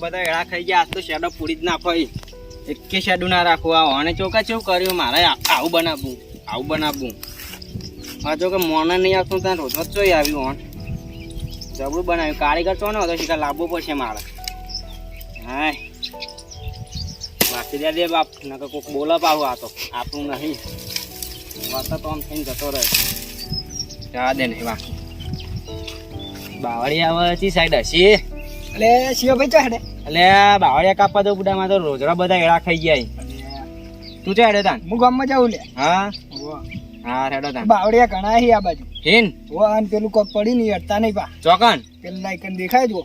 બધા એળા ખાઈ ગયા. આજ તો શેડો પૂરી જ નાખો. એકે શેડો ના રાખો. આ અને ચોકા ચેવું કર્યું. મારે આવું બનાવવું આવું બનાવવું હા જો કે મોને નહીં આવતું, ત્યાં રોજ જ ચોઈ આવ્યું હોણ જબરું બનાવ્યું. કારીગર તો ને હતો શીખા લાવવું પડશે મારે. હા વાંચી દે બાપ, નકર કોઈક બોલે પાવું આ તો. આપણું નહીં. વાત તો આમ થઈને જતો રહે. જવા દે નહીં વાંકી બાવળી આવે છે સાઈડ હસી. એટલે શિવભાઈ ચો હેડે. એટલે બાવળિયા કાપવા તો બુડામાં તો રોજડા બધા એળા ખાઈ ગયા તું છે હેડે તાન. હું ગામમાં જાઉં લે. હા? હા હેડો તાન. બાવળિયા ઘણા હી આ બાજુ. હિન? ઓ આન પેલું કોક પડી નહીં અડતા નહીં પા. ચોકન? પેલું લાઈકન દેખાય જો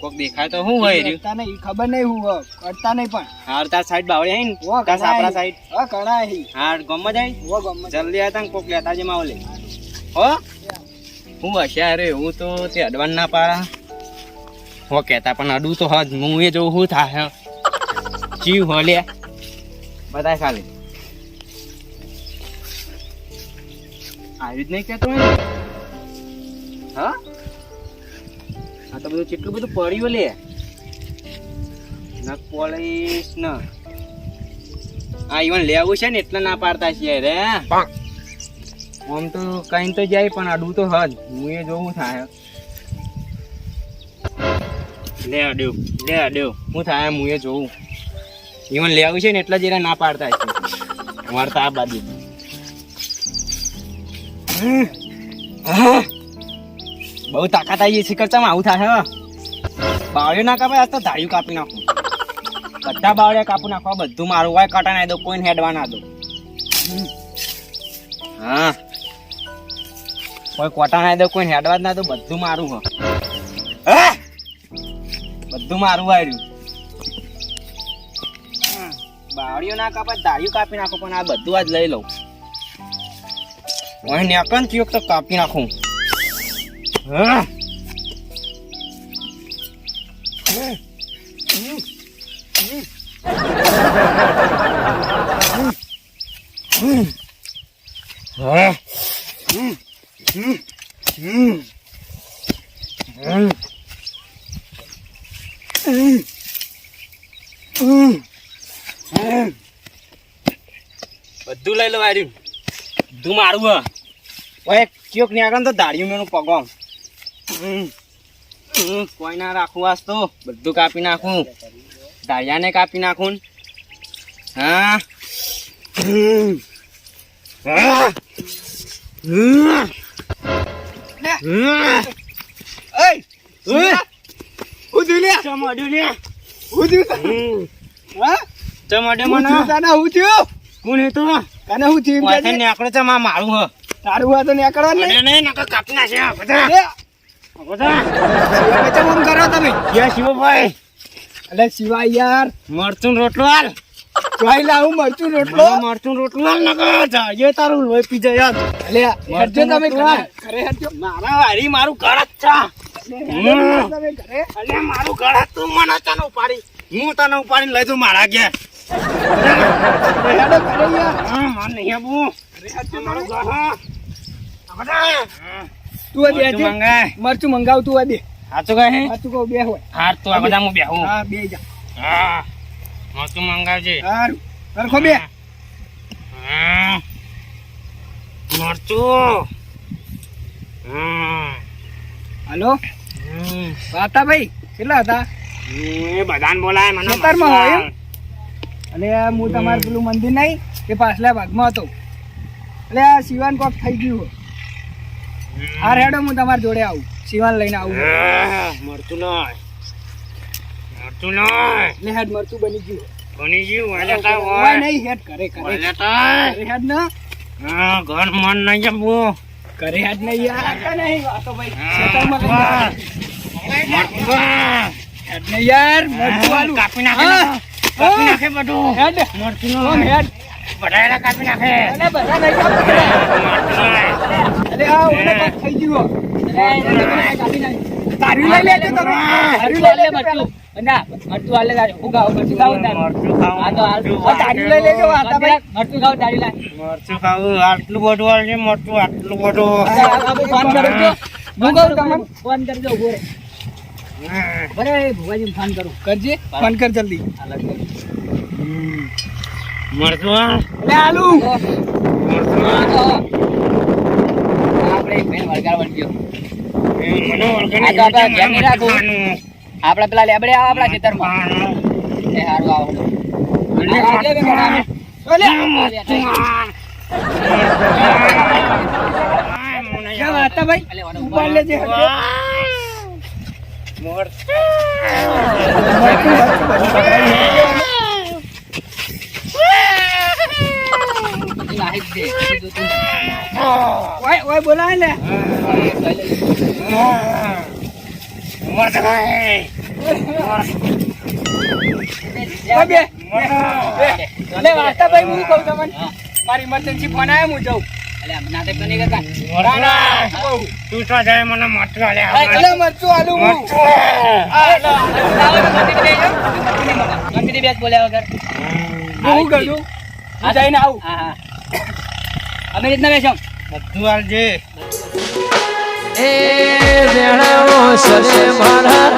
કોક દેખાય તો શું હોય રહ્યું તને ખબર નહીં હું હો. અડતા નહીં પણ. હાર તાર સાઈડ બાવળી આઈ ઓ કા સાપરા સાઈડ હા ઘણા હી હાર ગમમાં જાય? ઓ ગમ જલ્દી આતા ને કોક લેતા જે માવલે. હો? હું હશે અરે હું તો તે અડવાન ના પાડા. હો કહેતા પણ અડું તો હજ હું એ જોઉં શું થાય જીવ હો લે. બતાય ખાલી. આવી જ નહીં કહેતો હોય હા? આ તો બધું કેટલું બધું પડ્યું લે. ના પોલીસ ન. આ ઈવન લેવું છે ને એટલે ના પાડતા છીએ રે આમ તો કઈ તો જાય પણ અડવું તો હજ હું એ જોવું થાય લે અડ્યો લે અડ્યો હું થાય હું એ જોઉં. ઈવન લેવું છે ને એટલા જ ના પાડતા છે વાર્તા આ બાજુ. બહુ તાકાત આવી છે કરચામાં આવું થાય બાવળિયો ના કાપે, આજ તો ધાર્યું કાપી નાખું. બધા બાવળિયા કાપી નાખો બધું મારું હોય કટા ના દો, કોઈને હેડવા ના દો. હા. કોઈ કોટા ના દો, કોઈ હેડવા જ ના દો, બધું મારું હો હા! બધું મારું વાર્યું બાવળીઓ ના કાપા દાળિયું કાપી નાખો પણ આ બધું આજ લઈ લઉં. અહીં નેકન ચિયોક તો કાપી નાખું. હા. હા. બધું લઈ લો આર્યું. બધું મારું હ. ઓય ચિયોક ને તો દાળિયું મેનું પગમ કોઈ ના રાખું આજ તો. બધું કાપી નાખું. દાળિયાને કાપી નાખું. હા. ચમાડ્યું મને? કોણ હે તું? તને હું થયું કે. નેકળે છે માં મારું હ. તારું આ તો નીકળવા ને. નહીં નહીં નકર કાપી નાખ્યા બધા. બધા. શિવાભાઈ ચમ કરો તમે? યા શિવભાઈ. અલે શિવાય યાર. મરચું રોટલો હાલ. ચોઈ લાવું મરચું રોટલો. મરચું રોટલો હાલ નકર. જાય તારું લોહી પી જાય યાર અલે હેડજો તમે ઘરે. હાલ. મારા વારી મારું ઘર જ છે. તમે ઘરે. અલે મારું ઘર જ તું મને તને ઉપાડી. હું તને ઉપાડીને લઈ જાઉં મારા ઘેર. હા હા મરચું. મંગાવ તું બે. સાચું કહે સાચું કહું બે હોય. હાર તું આ બધા હું બેહું હા. બે જા. હા. મરચું મંગાવજે. સારું સરખો બે. હા. મરચું. હા. હાલો. વાતા ભાઈ કેટલા હતા? એ બધાને બોલાય મને ખેતરમાં હોય એમ? અને હું તમારું પેલું મંદિર નહીં એ પાછલા ભાગમાં હતો. એટલે આ શિવાન કોક થઈ ગયું. આ રેડો હું તમારી જોડે આવું. શિવાન લઈને આવું. મરતું નહીં. મરચું એટલે હેડ મરચું બની ગયું. બની ગયું એટલે કાંઈ હોય. હોય નહીં હેડ કરે કરે એટલે કાંઈ. હેડ ના. હા, ઘર મન નહીં જમવું. કરે હેડ નહીં યાર નહીં વાતો ભાઈ ખેતરમાં કઈ મરચાં. મરચાં. હેડ નહીં યાર કાપી નાખે. કાપી નાખે બધું. હેડ. મરચું ઓમ નહીં. હેડ. બધાયને કાપી નાખે. અલે બધા નહીં કાપતા. મરચું આ ઓલે કોક થઈ ગયું હોય. અલે એને તમે કાઢી નાખી. તારી લઈ લેજો તમે તારી લઈ લેજો પેલા. ના મરચું હાલે તારે. ઉગાવ મરચું ખાવું તારે. મરચું ખાવું, આ તો હાલ. મરચું આ તારી લઈ લેજો વાતા ભાઈ મરચું ખાવું તારી લાય. મરચું ખાવું આટલું બધું આવશે મરચું આટલું બધું. આ- આ બધું ફોન કરી હું. કહું તમને? ફોન કરી ઊભો રે બરે ભુવાજી ફોન કરું. કરજે. ફોન કર જલ્દી. લગન. મરતું લે તો. આપણે એક વળગાડ વળગ્યો. આ તો આપણે ધ્યાન નહીં રાખવું. આપણે પેલા લેબડે આવો આપણા ખેતરમાં એ હારું આવો આ આગળ કે મોઢામાં? ઓલે. ક્યાં વાતા ભાઈ ઉપાડ લેજે હટકે. બધી નાહી જ દે. બધું જોતું નહીં. ઓય બોલાય ભાઈ હું કહું તમને. મારી ઇમરજન્સી ફોન આવ્યો હું જાઉં. અમે રીતના બેસો બધું આલજે એ સરે મારા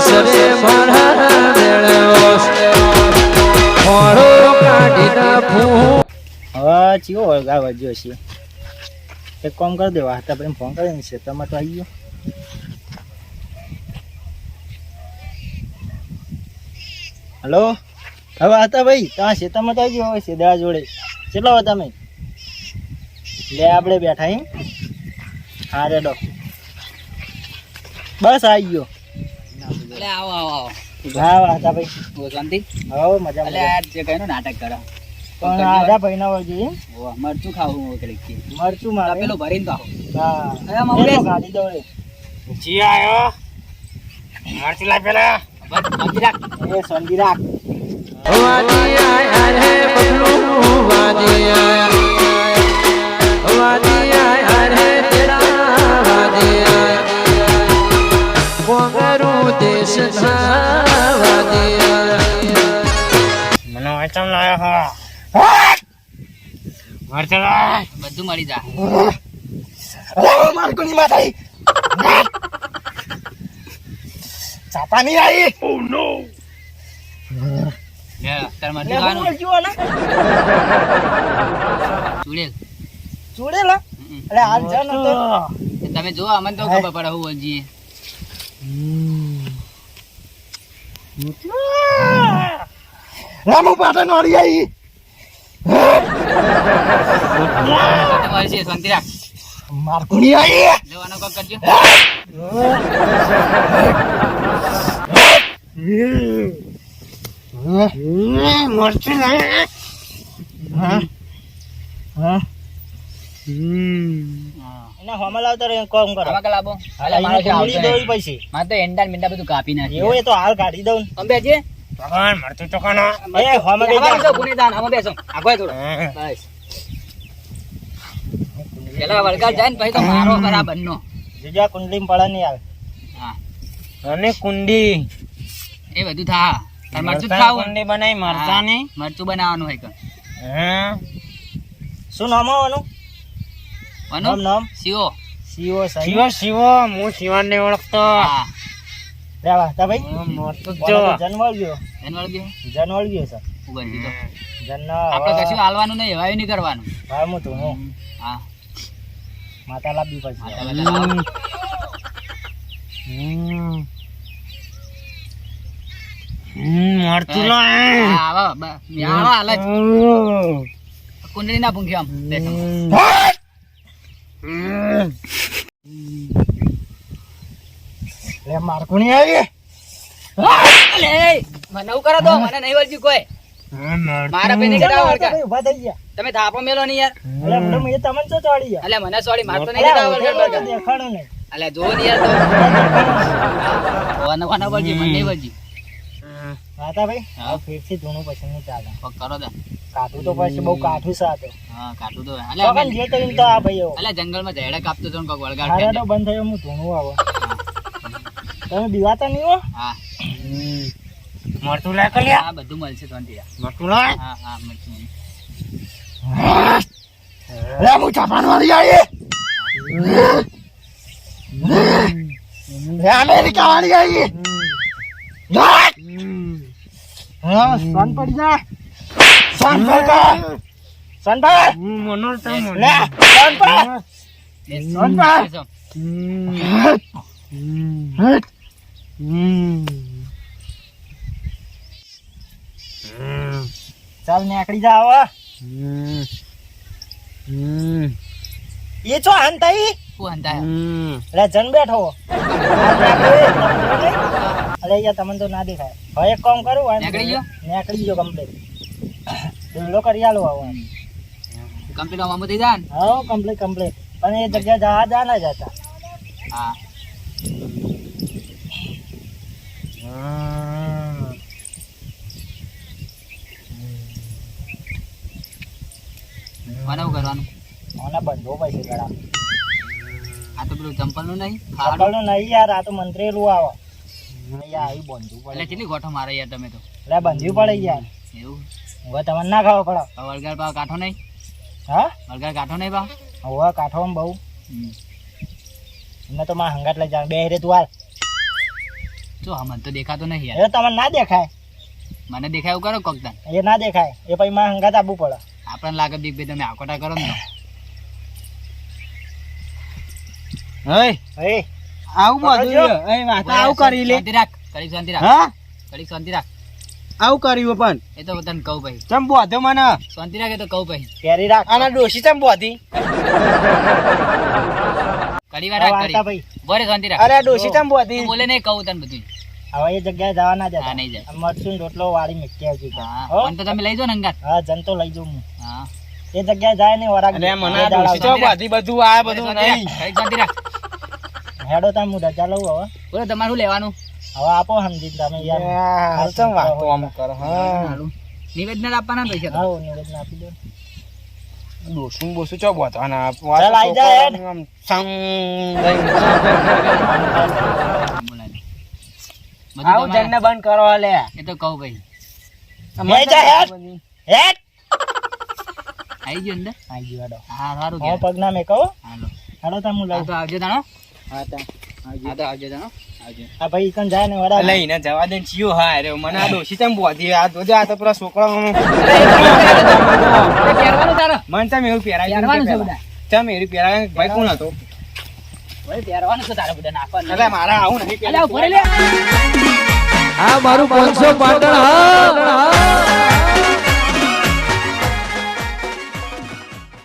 સરે મારા. હવે વળગા વધ્યો છે. એક કામ કરી દેવા હતા આપણે ફોન કરીને છે. તમે તો આવી ગયો. હલો? હવે હતા ભાઈ ત્યાં શેતામાં તો આવી ગયો હવે શેદા જોડે. કેટલા હો તમે? લે આપણે બેઠા હી. હા રેડો. બસ આવી ગયો. એટલે આવો આવો આવો. હા વાહ ભાઈ. ઓ, શાંતિ. હવે મજા એટલે આ જે કહેનું નાટક કરો. પણ ભાઈ ના હોય ઓ, મરચું ખાવું હું ઘડીક મરચું મારે. પેલું ભરીને તો. હા. હવે આમાં ગાડી દોડે. જી આયો. મરતું લાય પેલા. બસ, શાંતિ રાખ. એ સંધી ના વાંચમ લાયો હો મરતું બધું મળી જાય મારકોની માથાઈ ચાપા નહીં આવી લે, તાર હું ખાવાનું. બોલજો ને ચૂડેલ. જોડેલા અરે હાલ જન તો. તમે જો અમને તો ખબર પડે હું બોલજીએ રામુ પાટણ વાળી આવી તમારી છે શાંતિ રાખ. મારકુણી આવી લેવાનો કોક કરજો. મરતું લાય હા? હા? હા. એના હોમાં લાવતા રહે કોમ કરો. આમાં કલાબો અલે મારો છે આવતો દોડી નહીં. પછી. મારે તો એંડા ને બધું કાપી નાખ્યું એવું એ તો હાલ કાઢી દઉં. અમે ભગવાન મરતું તો કોનો? એ હોમાં બેસી બેસો, ગુનેગાર, આમાં બેસો. આગળ થોડો. બસ. પેલા વળગાડ જાય ને પછી તો મારો ખરા બંનો જીજા કુંડલી પડે નહીં આવે હા. અને કુંડી. એ બધું થા. મરચું મરચાં ખાવું. બનાવી મરચાની હા, મરચું બનાવવાનું હોય કણ. શું નામ આવવાનું નામ? શિવો. સીઓ શિવો શિવો હું શિવાન ને ઓળખતો રેવા તા ભાઈ. હું મરતું જો જનવળ ગયો? જનવળ ગયો સર ઊભો રહી તો. આપણે કશું હાલવાનું નહીં એવાય નહીં કરવાનું. હું તું હું. હા. માતા લાવવી પડશે માતા બધા લાવો. હમ. હમ, મરતું લાય હા, આવો, બ- આવો, હાલ જ. કુંડળી ના પૂંખ્યો આમ બેસો. લે મારકોની આવી? મને એવું કરો તો મને નહીં વળગ્યું કોઈ. મારા નહીં કરાવો વળગા. ઊભા થઈ ગયા. તમે થાપો મેલો નહીં યાર. અલે મને તમને તો ચોડી ગયા અલે મને સોડી માર તો નહીં કરાવો વળગા, દેખાડો ને અલે જો ને યાર તો. વન વન વળગ્યું મને નહીં માતા ભાઈ હા. ફેરથી ધૂણું પછી નહીં ચાલે. કરો દે કાઠું તો પછી બહુ કાઠું સાથે હા કાઠું તો અલે પણ જે તો તો આ ભાઈ એવો અલે જંગલમાં ઝેડા કાપતો તો કોક વળગાડ હારે તો બંધ થયો હું ધૂણું આવો. તમે દીવાતા નહીં હો? હા. મરતું લાય કલ્યા હા બધું મળશે તો રાખ. મરતું લાય? હા હા મરતું લે હું ચાપાન વાળી આવી અમેરિકા વાળી આવી હા સોન પડી જા. સોન પર સોન લે બેસો. ચાલ જા હવે એ છો હંતાઈ? હંતાયો? અરે જન બેઠો. અરે યાર તમને તો ના દેખાય. હવે એક કામ કરું હોય નીકળી ગયો? નીકળી ગયો કમ્પ્લીટ ધૂળો કરી આલો આવો કમ્પ્લીટ આમાં થઈ જાય ને? હા કમ્પ્લીટ કમ્પ્લીટ પણ એ જગ્યા જવા જા ના જતા. હા. મને શું કરવાનું? મને બંધો પછી ગળા. આ તો પેલું ચંપલનું નહીં આગળનું નહીં યાર આ તો મંત્રેલું આવે. એટલે કેટલી ગોઠો મારે યાર તમે તો? એટલે બંધવું પડે યાર. એવું? હવે તમને ના ખાવા પડે. હવે વળગાડ પાવ કાઠો નહીં? હા? વળગાર કાઠો નહીં પાવ? હવે કાઠવામાં બહુ. હમ. તો માં હંગાટ લઈ જાય બે રે તું હાલ. જો મને તો દેખાતો નહીં યાર. એ તમને ના દેખાય. મને દેખાય એવું કરો કોક એ ના દેખાય. એ પછી માં હંગાત આપવું પડે. આપણને લાગે બીક ભાઈ તમે આકોટા કરો ને હે? હે? આવું બધું એ વાત આવું કરી લે. રાખ કરી શાંતિ રાખ. હા? કરી શાંતિ રાખ. આવું કર્યું પણ. એ તો તને કહું ભાઈ. ચમ બોધો મને? શાંતિ રાખ એ તો કહું ભાઈ. કેરી રાખ. આના ડોશી ચમ બોધી? કરી વાર રાખ કરી. ભાઈ. બોરે શાંતિ રાખ. અરે ડોશી ચમ બોધી? બોલે નહીં કહું તને બધું હવે એ જગ્યાએ જવા ના જતા નહીં જાય. મરચું રોટલો વાળી મૂકી આવજો હા તો તમે લઈ જાઓ ને અંગાત હા જન તો લઈ જાઉં હું. હા. એ જગ્યાએ જાય ને વરાગ મને ડોશી ચમ બોધી? બધું આ બધું નહીં. કરી શાંતિ રાખ. હેડો તા હું રજા લઉં હવે. બોલો તમારું લેવાનું. હવે આપો સમજી તમે યાર. ચમ વાતો આમ કર હા. નિવેદન આપવાના પૈસા તો. હા નિવેદન આપી દો. બોસું ચો ચાલ આઈ જા હેડ. આવું બંધ લે એ તો કહું ભાઈ લે જા હેડ. હેડ. આવી ગયો અંદર? આઈ ગયો હેડો. હા સારું હું પગ ના મેં કહો. હાલો. હેડો તા હું તો આવજો તાણો હા તા આવજો. આવજો હા. ભાઈ કન જાય ને વરાગ લઈને જવા દે ચિયો હા અરે મને આ ડોશી તમ બોધી આ તો આ તો પેલા છોકરા પહેરવાનું તારો મન તમે એવું પહેરાય પહેરવાનું છે બધા. ચમ એવું પહેરાય ભાઈ કોણ હતો? ભાઈ પહેરવાનું છે તારે બધા નાખવાનું. એટલે મારા આવું નહીં અલ્યા ઊભો લે. આ મારું પાંચસો પાટણ હા.